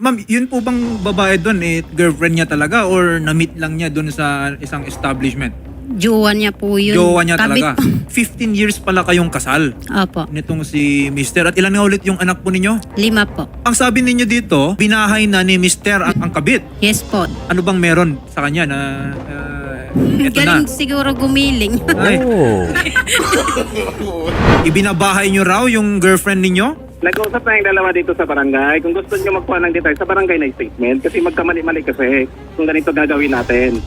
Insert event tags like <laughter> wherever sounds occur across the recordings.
Ma'am, yun po bang babae doon eh girlfriend niya talaga or na-meet lang niya doon sa isang establishment? Jowa niya po yun. Jowa niya Kabit talaga. <laughs> 15 years pala kayong kasal Opo. nitong si Mister. At ilan nga ulit yung anak po ninyo? Lima po. Ang sabi ninyo dito, binahay na ni Mister ang, ang kabit. Yes po. Ano bang meron sa kanya na uh, eto na? Galing siguro gumiling. Ay, <laughs> ibinabahay nyo raw yung girlfriend ninyo? Nag-usap na yung dalawa dito sa barangay. Kung gusto nyo magkuha ng detail, sa barangay na statement. Kasi magkamali-mali kasi kung ganito gagawin natin.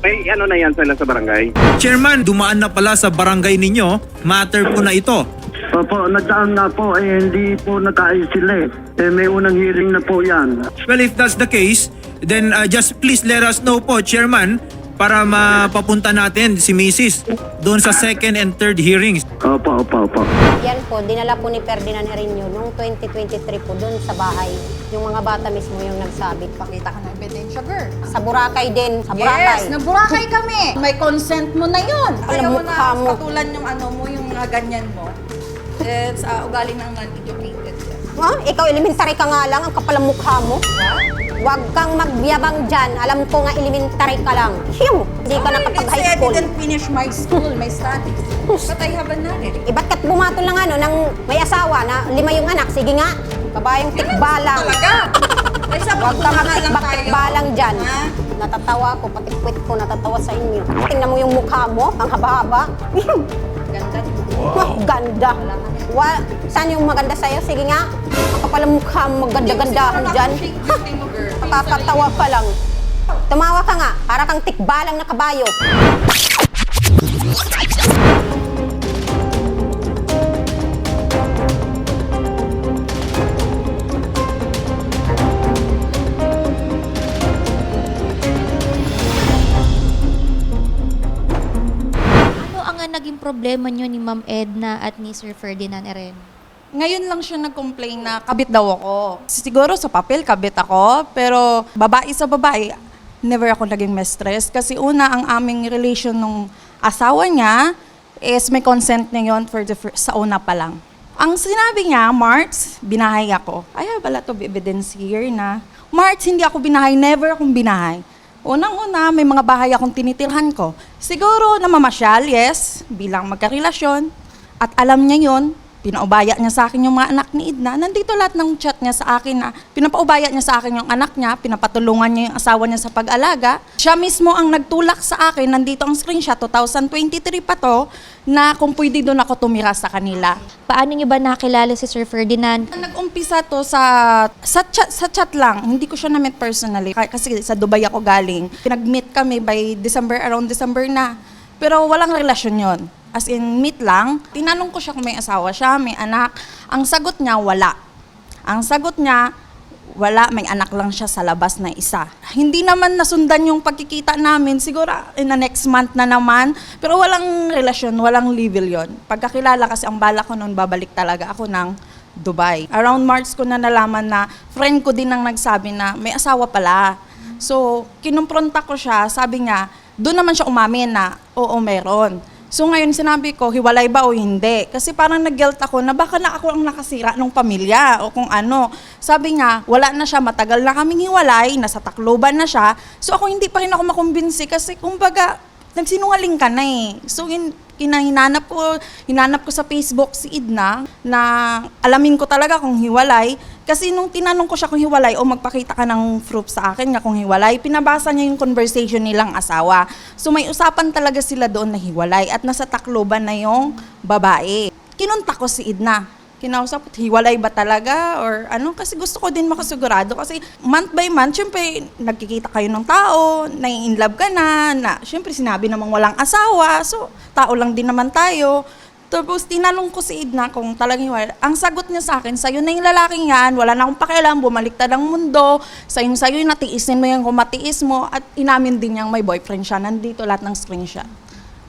May ano na yan sila sa barangay. Chairman, dumaan na pala sa barangay ninyo. Matter po na ito. Opo, nagdaan nga po, eh, hindi po nagkaayos sila eh. eh. May unang hearing na po yan. Well, if that's the case, then uh, just please let us know po, Chairman, para mapapunta natin si Mrs. doon sa second and third hearings. Opo, opo, opo. Yan po, dinala po ni Ferdinand Hereño noong 2023 po doon sa bahay. Yung mga bata mismo yung nagsabi. Pakita ka ng ebidensya, girl. Sa Boracay din, sa Yes, Boracay. naburakay kami. May consent mo na yun. Alam mo, na mo. patulan yung ano mo, yung mga ganyan mo. It's uh, ugali ng non-educated. Ha? Ikaw elementary ka nga lang, ang kapal ang mukha mo. Huwag kang magyabang dyan. Alam ko nga elementary ka lang. Phew! Hindi ka nakapag-high I school. didn't finish my school, my studies. But I have a knowledge. Eh, ba't kat bumatol ng ano, ng may asawa na lima yung anak? Sige nga, kabayang tikbalang. Talaga. Ay, sa Huwag ka magtikbak-tikbalang dyan. Ha? Natatawa ko, pati kwit ko natatawa sa inyo. Tingnan mo yung mukha mo, ang haba-haba. <laughs> Wow. Ganda. Wa, saan yung maganda sa'yo? Sige nga. Ang mukha maganda-gandahan dyan. Ha, nakakatawa ka lang. Tumawa ka nga, para kang tikbalang na kabayo. Naging problema nyo ni Ma'am Edna at ni Sir Ferdinand Eren? Ngayon lang siya nag-complain na kabit daw ako. Siguro sa papel, kabit ako. Pero babae sa babae, never ako naging mistress. Kasi una, ang aming relation nung asawa niya is may consent niya yun for the fir- sa una pa lang. Ang sinabi niya, March, binahay ako. I have a lot of evidence here na, March, hindi ako binahay, never akong binahay. Unang-una, may mga bahay akong tinitirhan ko. Siguro na mamasyal, yes, bilang magkarelasyon. At alam niya yon pinaubaya niya sa akin yung mga anak ni Idna. Nandito lahat ng chat niya sa akin na pinapaubaya niya sa akin yung anak niya, pinapatulungan niya yung asawa niya sa pag-alaga. Siya mismo ang nagtulak sa akin, nandito ang screenshot, 2023 pa to, na kung pwede doon ako tumira sa kanila. Paano nyo ba nakilala si Sir Ferdinand? Nag-umpisa to sa sa chat, sa chat lang. Hindi ko siya na-meet personally kasi sa Dubai ako galing. Pinag-meet kami by December, around December na. Pero walang relasyon yon. As in, meet lang. Tinanong ko siya kung may asawa siya, may anak. Ang sagot niya, wala. Ang sagot niya, wala, may anak lang siya sa labas na isa. Hindi naman nasundan yung pagkikita namin, siguro in the next month na naman, pero walang relasyon, walang level yon. Pagkakilala kasi ang bala ko noon, babalik talaga ako ng Dubai. Around March ko na nalaman na friend ko din ang nagsabi na may asawa pala. So, kinumpronta ko siya, sabi niya, doon naman siya umamin na, oo, meron. So ngayon sinabi ko, hiwalay ba o hindi? Kasi parang nag-guilt ako na baka na ako ang nakasira ng pamilya o kung ano. Sabi nga, wala na siya, matagal na kaming hiwalay, nasa Tacloban na siya. So ako hindi pa rin ako makumbinsi kasi kumbaga, nagsinungaling ka na eh. So in, kinahinanap ko, hinanap ko sa Facebook si Idna na alamin ko talaga kung hiwalay. Kasi nung tinanong ko siya kung hiwalay o magpakita ka ng proof sa akin nga kung hiwalay, pinabasa niya yung conversation nilang asawa. So may usapan talaga sila doon na hiwalay at nasa Tacloban na yung babae. Kinunta ko si Idna. Kinausap hiwalay ba talaga? Or ano? Kasi gusto ko din makasigurado. Kasi month by month, syempre, nagkikita kayo ng tao, nai-in love ka na, na syempre sinabi namang walang asawa. So, tao lang din naman tayo. Tapos tinanong ko si Idna kung talagang hiwalay. Ang sagot niya sa akin, sa'yo na yung lalaking yan, wala na akong pakialam, bumaliktad ang mundo, sa'yo sa'yo, natiisin mo yan kung matiis mo, at inamin din niyang may boyfriend siya. Nandito lahat ng screenshot.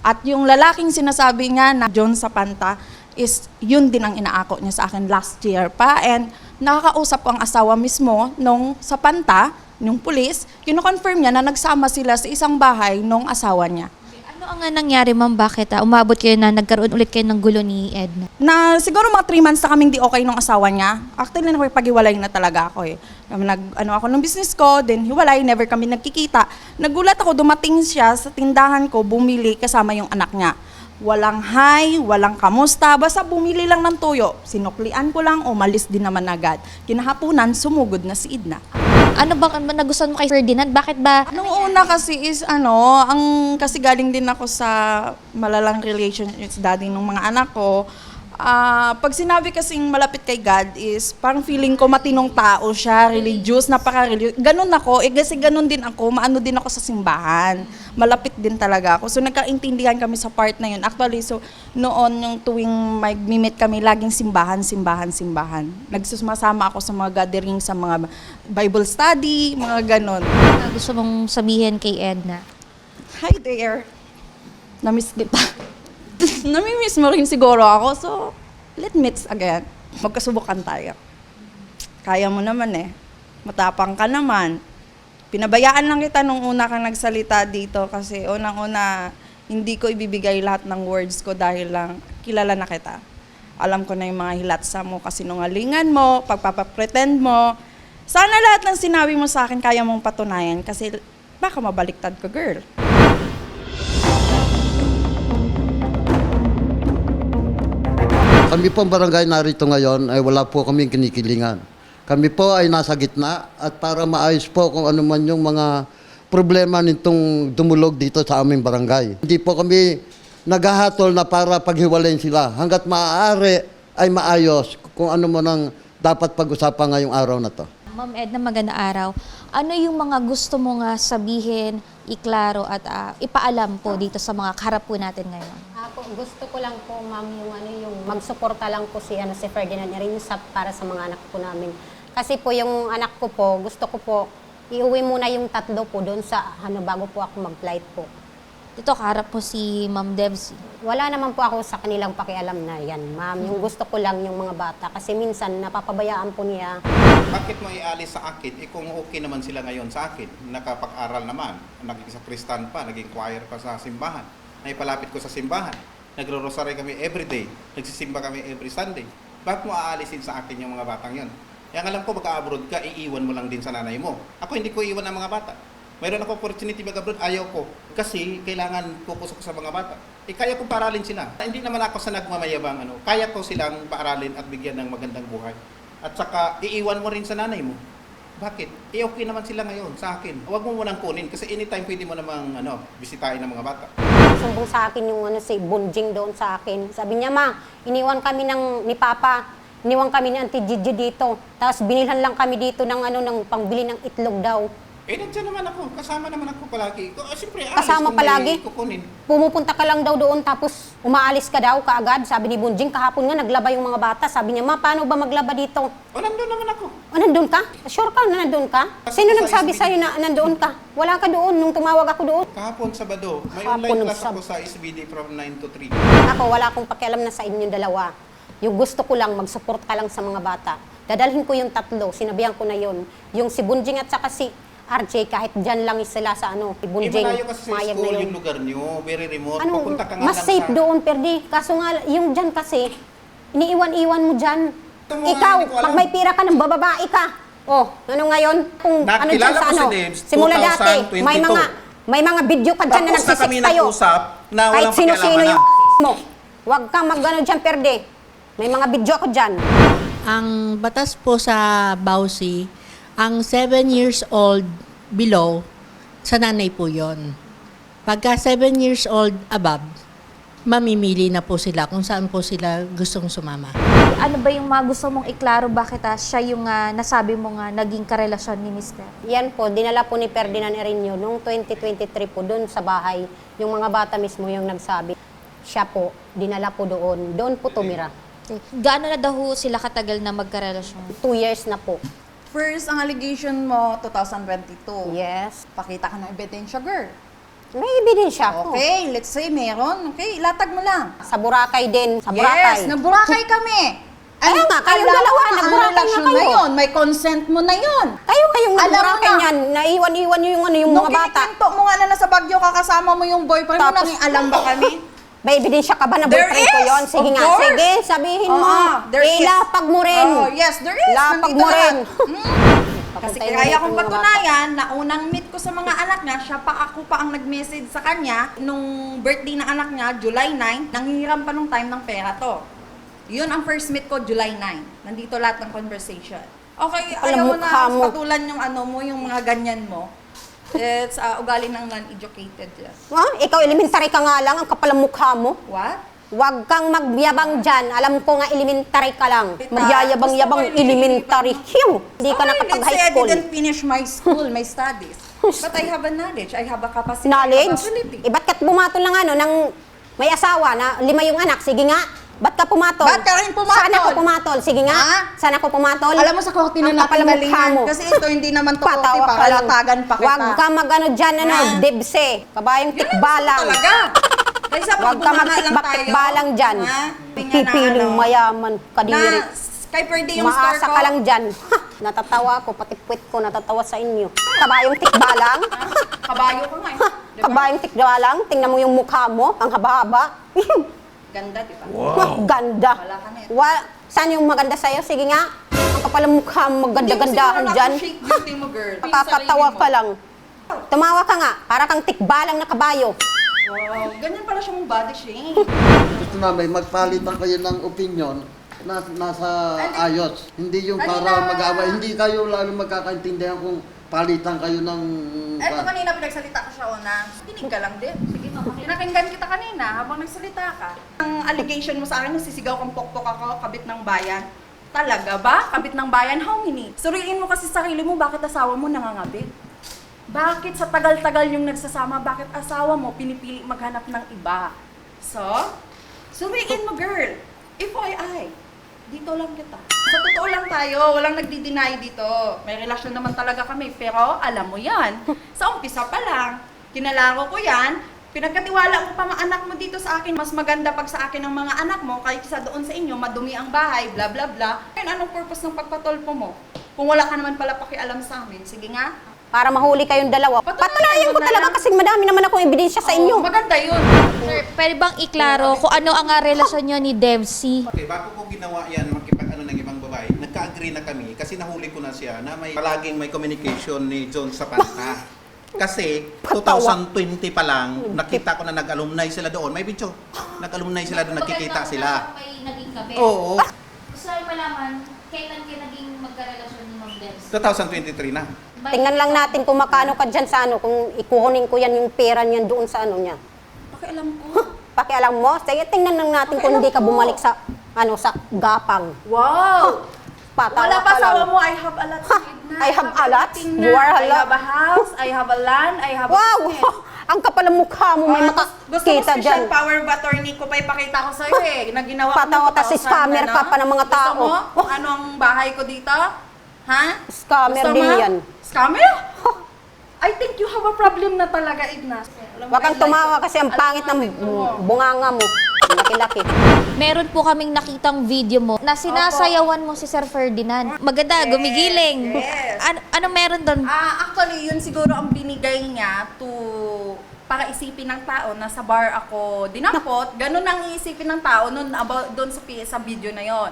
At yung lalaking sinasabi nga na John Sapanta is yun din ang inaako niya sa akin last year pa. And nakakausap ko ang asawa mismo nung Sapanta, nung pulis, kino-confirm niya na nagsama sila sa isang bahay nung asawa niya. Ano ang nangyari, ma'am? Bakit ah, umabot kayo na nagkaroon ulit kayo ng gulo ni Edna? na siguro mga 3 months na kaming di okay nung asawa niya. Actually, nakipag-hiwalay na talaga ako eh. Kami Nag, ano ako ng business ko, then hiwalay, never kami nagkikita. Nagulat ako, dumating siya sa tindahan ko, bumili kasama yung anak niya. Walang hi, walang kamusta, basta bumili lang ng tuyo. Sinuklian ko lang, umalis din naman agad. Kinahapunan, sumugod na si Idna. Ano bang ano, nagustuhan mo kay Ferdinand? Bakit ba? Nung una kasi is ano, ang kasi galing din ako sa malalang relationships daddy ng mga anak ko. Ah, pag sinabi kasing malapit kay God is parang feeling ko matinong tao siya, religious, napaka-religious. Ganun ako, eh kasi ganun din ako, maano din ako sa simbahan. Malapit din talaga ako. So nagkaintindihan kami sa part na yun. Actually, so noon yung tuwing mag-meet kami, laging simbahan, simbahan, simbahan. Nagsusumasama ako sa mga gathering, sa mga Bible study, mga ganun. Gusto mong sabihin kay Edna? Hi there. Namiss kita. <laughs> Namimiss mo rin siguro ako, so let meet again. Magkasubukan tayo. Kaya mo naman eh. Matapang ka naman. Pinabayaan lang kita nung una kang nagsalita dito kasi unang-una, hindi ko ibibigay lahat ng words ko dahil lang kilala na kita. Alam ko na yung mga hilatsa mo, kasinungalingan mo, pagpapapretend mo. Sana lahat ng sinabi mo sa akin kaya mong patunayan kasi baka mabaliktad ko, girl. Kami po ang barangay narito ngayon ay wala po kaming kinikilingan. Kami po ay nasa gitna at para maayos po kung ano man yung mga problema nitong dumulog dito sa aming barangay. Hindi po kami naghahatol na para paghiwalayin sila. Hanggat maaari ay maayos kung ano man ang dapat pag-usapan ngayong araw na to. Ma'am Edna, maganda araw. Ano yung mga gusto mo nga sabihin, iklaro at ah, ipaalam po dito sa mga kaharap po natin ngayon? Ako, gusto ko lang po, ma'am, yung ano, yung magsuporta lang po si, ano, si Ferdinand rin sa, para sa mga anak po namin. Kasi po yung anak ko po, gusto ko po, iuwi muna yung tatlo po doon sa, ano, bago po ako mag-flight po. Dito kaharap po si Ma'am Debs. Wala naman po ako sa kanilang pakialam na yan, ma'am. Yung gusto ko lang yung mga bata. Kasi minsan, napapabayaan po niya. Bakit mo ialis sa akin? Eh kung okay naman sila ngayon sa akin, nakapag-aral naman, naging sa Kristan pa, naging choir pa sa simbahan, naipalapit ko sa simbahan, nagro-rosary kami everyday, nagsisimba kami every Sunday. Bakit mo aalisin sa akin yung mga batang yon? Yang alam ko, mag-abroad ka, iiwan mo lang din sa nanay mo. Ako hindi ko iiwan ang mga bata. Mayroon ako opportunity mag-abroad, ayaw ko. Kasi kailangan focus ako sa mga bata. Eh, kaya kong paralin sila. Hindi naman ako sa nagmamayabang ano. Kaya ko silang paaralin at bigyan ng magandang buhay. At saka, iiwan mo rin sa nanay mo. Bakit? Eh, okay naman sila ngayon sa akin. Huwag mo munang kunin kasi anytime pwede mo namang ano, bisitahin ng mga bata. Sumbong sa akin yung ano, si Bunjing doon sa akin. Sabi niya, ma, iniwan kami ng, ni Papa. Iniwan kami ni Auntie Gigi dito. Tapos binilhan lang kami dito ng ano, ng pangbili ng itlog daw. Eh, nandiyan naman ako. Kasama naman ako palagi. Ko, ah, siyempre, alis Kasama kung may palagi? Kukunin. Pumupunta ka lang daw doon tapos umaalis ka daw kaagad. Sabi ni Bunjing, kahapon nga naglaba yung mga bata. Sabi niya, ma, paano ba maglaba dito? O, nandun naman ako. O, nandun ka? Sure ka na nandun ka? Sino Sa nagsabi SBD. sa'yo na nandun ka? Wala ka doon nung tumawag ako doon. Kahapon, Sabado, may Kahapon online ng class Sab- ako sa SBD from 9 to 3. Ako, wala akong pakialam na sa inyong dalawa. Yung gusto ko lang, mag-support ka lang sa mga bata. Dadalhin ko yung tatlo, sinabihan ko na yon. Yung si Bunjing at saka si RJ, kahit dyan lang sila sa ano, si Eh, Bunjing, malayo kasi sa mayag na school yun. yung lugar nyo. Very remote. Ano, Pupunta ka nga mas lang safe sa... doon, Perdi. Kaso nga, yung dyan kasi, iniiwan-iwan mo dyan. Ito mo nga, Ikaw, hindi ko alam. pag may pira ka ng bababae ka. Oh, ano ngayon? Kung ano Nakilala dyan sa ko si ano, simula dati, may 2022. mga, may mga video ka dyan na Tapos na nagsisik kami tayo. nag-usap na Kahit walang sino-sino pakialaman yung <laughs> mo. Huwag kang mag-ano dyan, Perdi. May mga video ako dyan. Ang batas po sa Bausi, ang 7 years old below, sa nanay po yon. Pagka 7 years old above, mamimili na po sila kung saan po sila gustong sumama. Ano ba yung mga gusto mong iklaro? Bakit ah, siya yung ah, nasabi mo nga naging karelasyon ni Mr. Yan po, dinala po ni Ferdinand Erinyo noong 2023 po doon sa bahay. Yung mga bata mismo yung nagsabi. Siya po, dinala po doon. Doon po tumira. Okay. Gaano na daw ho sila katagal na magkarelasyon? Two years na po. First, ang allegation mo, 2022. Yes. Pakita ka ng ebidensya, girl. May ebidensya ako. Okay, let's say meron. Okay, ilatag mo lang. Sa Boracay din. Sa Boracay. Yes, nagburakay kami. Kaya nga, kayong alam dalawa, mo na ang nagburakay nga relasyon na kayo. yun. May consent mo na yun. Kayo kayong Alam mo murakin na. yan. Naiwan-iwan nyo yung, ano, yung Nung mga bata. kinikwento mo nga na nasa Baguio ka, kasama mo yung boyfriend mo, Tapos- nanging alam ba kami? <laughs> May ebidensya ka ba na There boyfriend ko is, yon? Sige of nga, course. sige, sabihin mo. Oo, there is. Ilapag mo rin. Oh, yes, there is. Lapag Nandito mo rin. lahat. Mm. <laughs> Kasi Papuntayin mo kaya dito kong yung mga patunayan na unang meet ko sa mga anak niya, siya pa ako pa ang nag-message sa kanya nung birthday ng anak niya, July 9, nanghihiram pa nung time ng pera to. Yun ang first meet ko, July 9. Nandito lahat ng conversation. Okay, Alam ayaw mo, mo na mukha mo. patulan yung ano mo, yung mga ganyan mo. It's uh, ugali ng non-educated. yan. Ha? Ikaw, elementary ka nga lang, ang kapal ang mukha mo. What? Huwag kang magyabang dyan. Alam ko nga, elementary ka lang. Tita, Magyayabang-yabang elementary. Hiw! Hindi ka Okay, nakapag let's high say school. I didn't finish my school, my studies. <laughs> But I have a knowledge, I have a capacity, Knowledge? I have ability. Eh, ba't ka pumatol ng ano, ng may asawa na lima yung anak? Sige nga. Ba't ka pumatol? Ba't ka rin pumatol? Saan ako pumatol? Sige nga. Ha? Saan ako pumatol? Alam mo sa korte na natin galingan. Kasi ito hindi naman to korte <laughs> Patawa para ka lang. latagan pa kita. Huwag ka mag-ano dyan, ano, Ha? debse. Kabayang tikbalang. talaga. Kaysa Huwag ka magtikbak-tikbalang dyan. Pipiling mayaman, kadiri. Kay Pwede yung Maasa ko. ka lang dyan. Ha, natatawa ako, pati puwit ko natatawa sa inyo. Kabayong tikbalang. Kabayo ko nga eh. Diba? Kabayong tikbalang. Tingnan mo yung mukha mo, ang haba-haba. <laughs> Ganda, di ba? Ganda. Wala ka na. Wa, saan yung maganda sa'yo? Sige nga. Ang kapal ng mukha maganda-gandahan dyan. Hindi mo beauty mo, girl. Nakakatawa ka lang. Tumawa ka nga, para kang tikbalang na kabayo. Wow, ganyan pala siya mong body shame. Gusto namin magpalitan kayo ng opinion na nasa ayos. Hindi yung para mag-away. Hindi kayo lalo magkakaintindihan kung palitan kayo ng... Eto kanina pinagsalita ko siya una. Tinig ka lang din. Sige. Pinakinggan kita kanina habang nagsalita ka. Ang allegation mo sa akin, nasisigaw kang pokpok ako, kabit ng bayan. Talaga ba? Kabit ng bayan? How many? Suriin mo kasi sa sarili mo, bakit asawa mo nangangabit? Bakit sa tagal-tagal yung nagsasama, bakit asawa mo pinipili maghanap ng iba? So, suriin mo girl. FYI, dito lang kita. Sa totoo lang tayo, walang nagdi-deny dito. May relasyon naman talaga kami, pero alam mo yan. Sa umpisa pa lang, kinalaro ko yan, pinagkatiwala mo pa mga anak mo dito sa akin, mas maganda pag sa akin ang mga anak mo, kaysa doon sa inyo, madumi ang bahay, bla bla bla. Ngayon, anong purpose ng pagpatolpo mo? Kung wala ka naman pala pakialam sa amin, sige nga. Para mahuli kayong dalawa. Patunayan Patunayan ko na talaga lang. kasi madami naman akong ebidensya sa Oo, inyo. maganda yun. Sir, pwede bang iklaro kung ano ang ah, relasyon nyo ni Devsi? Okay, bago ko ginawa yan, makipag ano ng ibang babae, nagka-agree na kami kasi nahuli ko na siya na may palaging may communication ni John sa panta. <laughs> Kasi 2020 pa lang, nakita ko na nag-alumni sila doon. May video. Nag-alumni sila doon, nakikita sila. May naging kabe. Oo, Gusto rin malaman, kailan kayo naging magkarelasyon ni Ma'am Devsi? 2023 na. Tingnan lang natin kung makano ka dyan sa ano, kung ikukunin ko yan yung pera niyan doon sa ano niya. Pakialam ko. Pakialam mo, sige tingnan lang natin kung hindi ka bumalik sa ano sa gapang. Wow! Patawa Wala pa ka asawa mo, I have a lot to give na. I have a lot? everything You are a I lot. have a house, I have a land, I have Wow! a business. <laughs> Ang kapal ng mukha mo, may Ah, gusto mo makakita special dyan. power of attorney ko pa ipakita ko sa'yo eh. <laughs> Na ginawa ko Patawa ng ka si totoo, scammer ano? ka pa ng mga tao. Gusto mo kung ano ang bahay ko dito? Ha? Scammer Gusto din mo? yan. Scammer? <laughs> I think you have a problem na talaga, Ignas. Alam mo, Huwag kang I like tumawa kasi ang Alam pangit mo, ng tingnan mo. bunganga mo. Laki-laki. Meron po kaming nakitang video mo na sinasayawan mo si Sir Ferdinand. Maganda, gumigiling. yes. Ano, ano meron doon? Ah, actually, yun siguro ang binigay niya to para isipin ng tao na sa bar ako dinampot. <laughs> Ganun ang iisipin ng tao nun about doon sa pi- sa video na yon.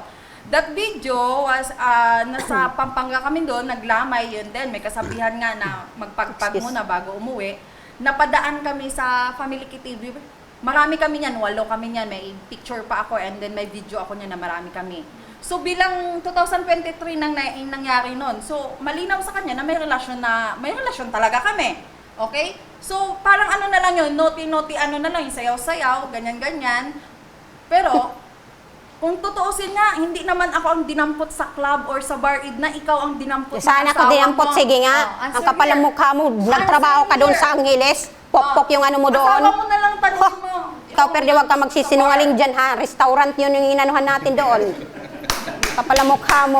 That video was ah, nasa <clears throat> Pampanga kami doon, naglamay yun din. May kasabihan nga na magpagpag Excuse. muna bago umuwi. Napadaan kami sa Family TV. Marami kami niyan, walo kami niyan. May picture pa ako and then may video ako niyan na marami kami. So bilang 2023 nang nangyari noon. So malinaw sa kanya na may relasyon na may relasyon talaga kami. Okay? So parang ano na lang yun, naughty-naughty ano na lang, sayaw-sayaw, ganyan-ganyan. Pero <laughs> kung tutuusin nga, hindi naman ako ang dinampot sa club or sa bar id na ikaw ang dinampot ng Sana asawa dinampot, sige nga. Oh, ang kapal ng mukha mo, nagtrabaho ka doon sa Angeles. Pok-pok yung ano mo doon. Asawa mo na lang tanong <laughs> mo. Ikaw, pero huwag ka magsisinungaling dyan ha. Restaurant yun yung inanuhan natin doon. Kapal ang mukha mo.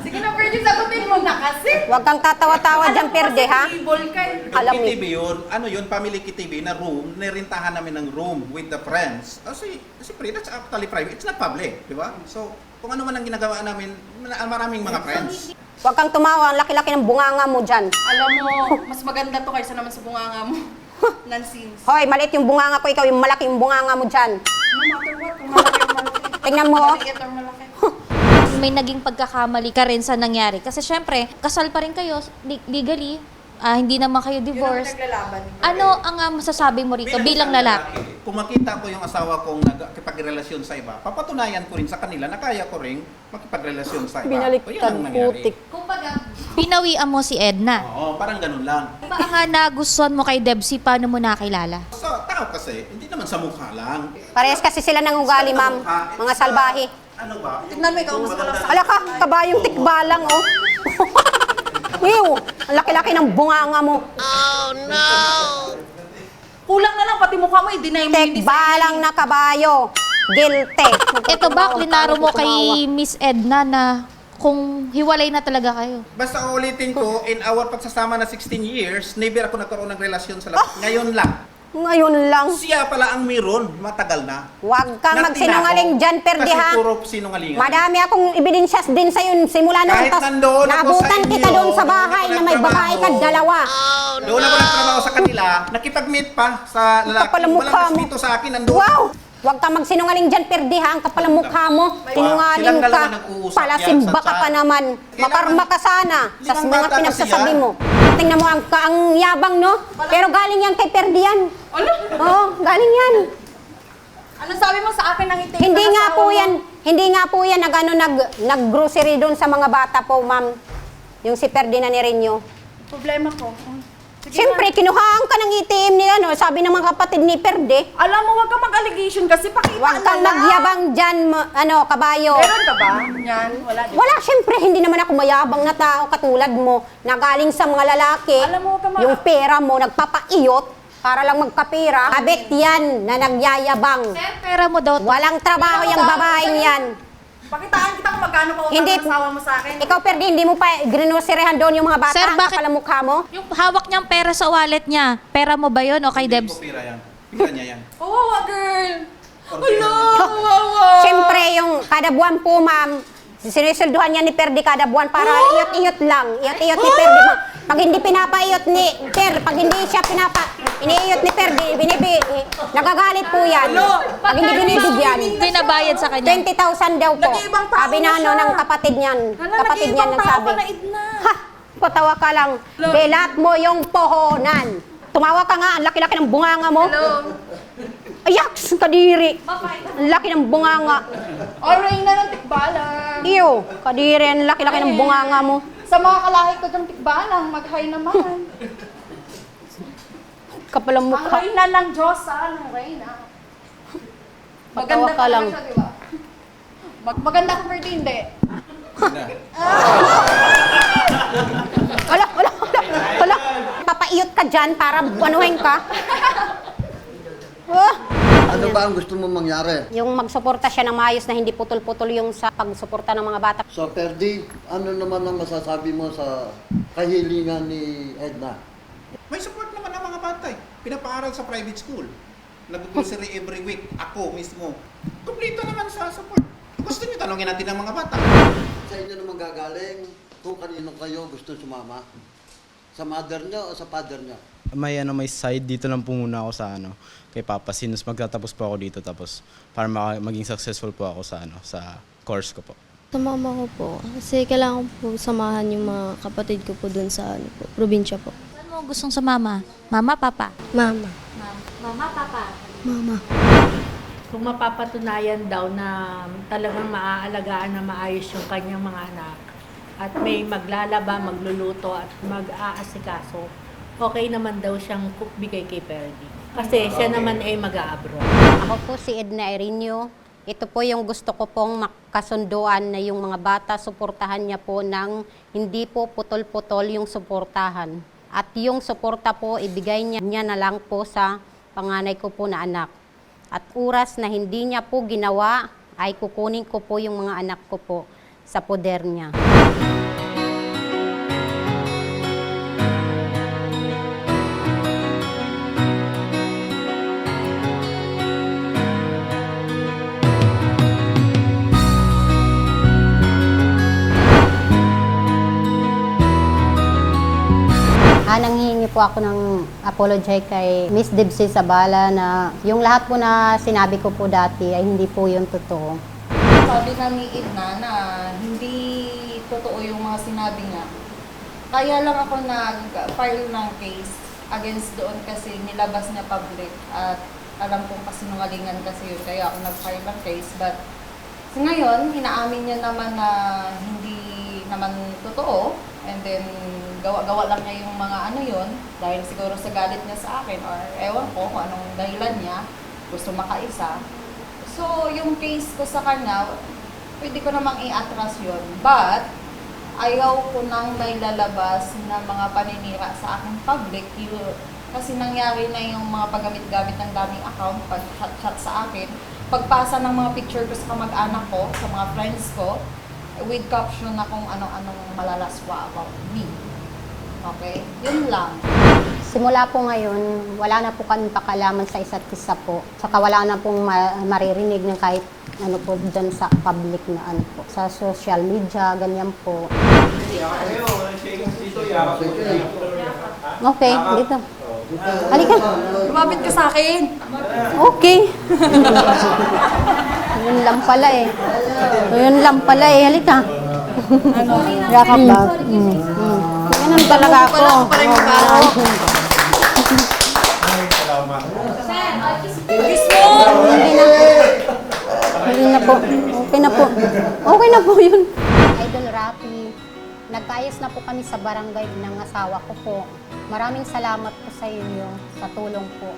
Sige na, Fergie, sagutin mo na kasi. Huwag kang tatawa-tawa dyan, Perde, ha? Table ka eh. Alam ni- KTV yun, ano yun, family KTV na room, nirintahan namin ng room with the friends. Kasi, siyempre, that's actually private. It's not public, di ba? So, kung ano man ang ginagawa namin, ma- maraming mga friends. Huwag kang tumawa, ang laki-laki ng bunganga mo dyan. Alam mo, mas maganda to kaysa naman sa bunganga mo. Nansins. Hoy, maliit yung bunganga ko, ikaw yung malaki yung bunganga mo dyan. No matter what, kung malaki o malaki. Tingnan mo, oh. Maliit or malaki. <laughs> May naging pagkakamali ka rin sa nangyari. Kasi syempre, kasal pa rin kayo li- legally. ah, hindi naman kayo divorced. Naglalaban. Ano ang ah, masasabi mo rito bilang lalaki? Kung makita ko yung asawa kong nagkipagrelasyon sa iba, papatunayan ko rin sa kanila na kaya ko rin makipagrelasyon sa iba. binaliktad, O, yun ang nangyari. putik. Kumbaga, pinawian mo si Edna. Oo, parang ganun lang. Baka nga nagustuhan mo kay Debsy, paano mo nakilala? Sa tao kasi, hindi naman sa mukha lang. Parehas kasi sila ng ugali, ma'am. Mga salbahe. Ano ba? Yung- Tignan mo, ikaw, mas walang Ala ka, kabayong tikbalang, oh. <laughs> Ew, ang laki-laki ng bunganga mo. Kulang na lang, pati mukha mo, i-deny mo. hindi sa- Tikbalang na kabayo. Guilty. Ito ba, klinaro mo kay Miss Edna na kung hiwalay na talaga kayo? Basta ulitin ko, in our pagsasama na 16 years, never ako nagkaroon ng relasyon sa labas. Ngayon lang. Ngayon lang. Siya pala ang meron, matagal na. Huwag kang magsinungaling tinako. dyan, Perdi, ha? Kasi puro sinungalingan. Madami akong ebidensyas din sa'yo simula noon. Kahit tas nandoon ako sa Nabutan kita doon sa bahay na ako may babae ka, dalawa. Doon ako nagtrabaho sa kanila, nakipag-meet pa sa lalaki. Kapal ang mukha Walang mo. respeto sa akin, nandoon. Wow! Huwag kang magsinungaling dyan, Perdi, ha? Ang kapal ang mukha mo. Sinungaling Silang ka. dalawa nag-uusap Palasimba yan sa ka pa chat. naman. Kailangan- Maparma ka sana sa Limang mga bata pinagsasabi yan. mo. Tingnan mo, ang, ka- ang yabang, no? Pero galing yan kay Perdi yan. Ano? Oo, galing yan. Ano sabi mo sa akin nang itingin Hindi ng nga po yan, hindi nga po yan nag, ano, nag, nag-grocery doon sa mga bata po, ma'am. Yung si Ferdinand Nireño. Problema ko. Sige Siyempre, kinuhaan ka ng itim ni ano, sabi ng mga kapatid ni Perde. Alam mo, wag kang mag-allegation kasi pakita Huwag kang na lang. magyabang dyan, ma- ano, kabayo. Meron ka ba? Yan, wala. di ba? Wala, siyempre, hindi naman ako mayabang na tao katulad mo, na galing sa mga lalaki. Alam mo, huwag ka ma- yung pera mo, nagpapaiyot para lang magkapira. Kabit yan na nagyayabang. Sir, pera mo daw. Walang trabaho yung babaeng yan. Pakitaan kita kung magkano pa Hindi. utang ng asawa mo sa akin. Ikaw, Perdi, hindi mo pa grinosirehan doon yung mga bata. Sir, ang bakit- kapal ang mukha mo. Yung hawak niyang pera sa wallet niya, pera mo ba yun o kay Hindi Debs? ko pira yan. Pira niya yan. <laughs> Kawawa, girl. Niya. kawawa. Siyempre, yung kada buwan po, ma'am, sinisilduhan niya ni Perdi kada buwan para iyot-iyot lang. Iyot-iyot ni Perdi. Pag hindi pinapaiyot ni Per, pag hindi siya pinapa, iniiyot ni Perdi, binibi, eh, nagagalit po yan. Pag hindi binibigyan. Binabayad sa kanya. 20,000 daw po. Nag-iibang tao Sabi na na ano siya. ng kapatid niyan. Hala, Kapatid niyan nag-iibang tao nagsabi. Edna. Ha! Patawa ka lang. Belat mo yung pohonan. Tumawa ka nga, ang laki-laki ng bunganga mo. Hello. Ayaks, kadiri. Ang laki ng bunganga. Oray na ng tikbalang. Iyo, kadiri, ang laki-laki ng bunganga mo. Sa mga kalahi ko ng tikbalang, mag-hi naman. <laughs> Kapal ang Ang mukha. reyna ng Diyosa, ng reyna. Patawa ka lang. siya, di ba? Mag maganda ko pero hindi. <laughs> Wala, wala, wala, wala. Papaiyot ka dyan para anuhin ka. <laughs> Oh, Ano ba ang gusto mo mangyari? yung magsuporta siya ng maayos na hindi putol-putol yung sa pagsuporta ng mga bata. So, Perdi, ano naman ang masasabi mo sa kahilingan ni Edna? May support naman ang mga bata eh. Pinapaaral sa private school. Nag-grocery every week. Ako mismo. Kompleto naman sa support. Gusto niyo tanongin natin ang mga bata. Sa inyo naman gagaling kung kanino kayo gusto sumama? Sa mother niyo o sa father niyo? May ano may side dito lang po muna ako sa ano kay Papa since magtatapos po ako dito tapos para maging successful po ako sa ano sa course ko po. Sa mama ko po, kasi kailangan ko po samahan yung mga kapatid ko po dun sa ano po, probinsya po. Saan mo gustong sumama? Mama, papa? Mama. Mama, papa. Mama. Kung mapapatunayan daw na talagang maaalagaan na maayos yung kanyang mga anak at may maglalaba, magluluto at mag-aasikaso, okay naman daw siyang bigay kay Perdi. Kasi siya naman ay mag-aabroad. Ako po si Edna Erinio. Ito po yung gusto ko pong makasunduan na yung mga bata, suportahan niya po ng hindi po putol-putol yung suportahan. At yung suporta po, ibigay niya, niya na lang po sa panganay ko po na anak. At oras na hindi niya po ginawa, ay kukunin ko po yung mga anak ko po sa poder niya. Po ako ng apology kay Miss Dibsy Sabala na yung lahat po na sinabi ko po dati ay hindi po yun totoo. Sabi na ni Edna na hindi totoo yung mga sinabi niya. Kaya lang ako nag-file ng case against doon kasi nilabas niya public at alam kong kasinungalingan kasi yun kaya ako nag-file ng case but ngayon, inaamin niya naman na hindi naman totoo and then gawa-gawa lang niya yung mga ano yun dahil siguro sa galit niya sa akin or ewan ko kung anong dahilan niya gusto makaisa So, yung case ko sa kanya, pwede ko namang i-atras yun. But, ayaw ko nang may lalabas na mga paninira sa aking public. Yun, kasi nangyari na yung mga paggamit-gamit ng daming account, pag-chat sa akin. Pagpasa ng mga picture ko sa kamag-anak ko, sa mga friends ko, with caption na kung ano-anong malalaswa about me. Okay? Yun lang. Simula po ngayon, wala na po kami pakalaman sa isa't isa po. Saka wala na pong ma- maririnig ng kahit ano po dyan sa public na ano po. Sa social media, ganyan po. Okay, dito. Halika. Lumapit ka sa akin! Okay. <laughs> Yun lang pala eh. Yun lang pala eh. Halika. Yakap ba? Mm. Mm. Ganun talaga ako. Oo. Hindi na. Hindi na po. Okay na po. Okay na po yun. Idol Rafi, nagkaayos na po kami sa barangay ng asawa ko po. Maraming salamat po sa inyo sa tulong po.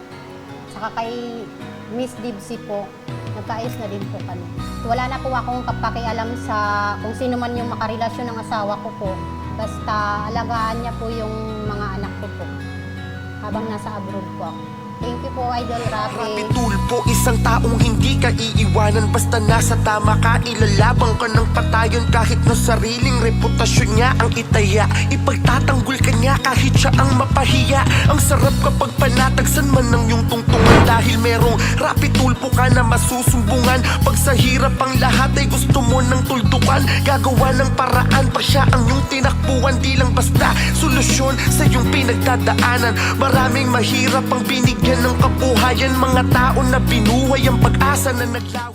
Saka kay Miss Dibsy po, nagkaayos na din po kami. Wala na po akong kapakialam sa kung sino man yung makarelasyon ng asawa ko po. Basta alagaan niya po yung mga anak ko po. Habang nasa abroad po ako. Thank you po, Idol Rafi. Tulpo, isang taong hindi ka iiwanan. Basta nasa tama ka, ilalabang ka ng patayon. Kahit na sariling reputasyon niya ang itaya Ipagtatanggol ka niya kahit siya ang mapahiya. Ang sarap kapag panatagsan man ng iyong tungtungan Dahil merong rapi tulpo ka na masusumbungan. Pag sa hirap ang lahat ay gusto mo ng tuldukan. Gagawa ng paraan pa siya ang iyong tinakbuhan. Di lang basta solusyon sa iyong pinagdadaanan. Maraming mahirap ang binigyan ng kabuhayan Mga tao na binuhay ang pag-asa na naglaho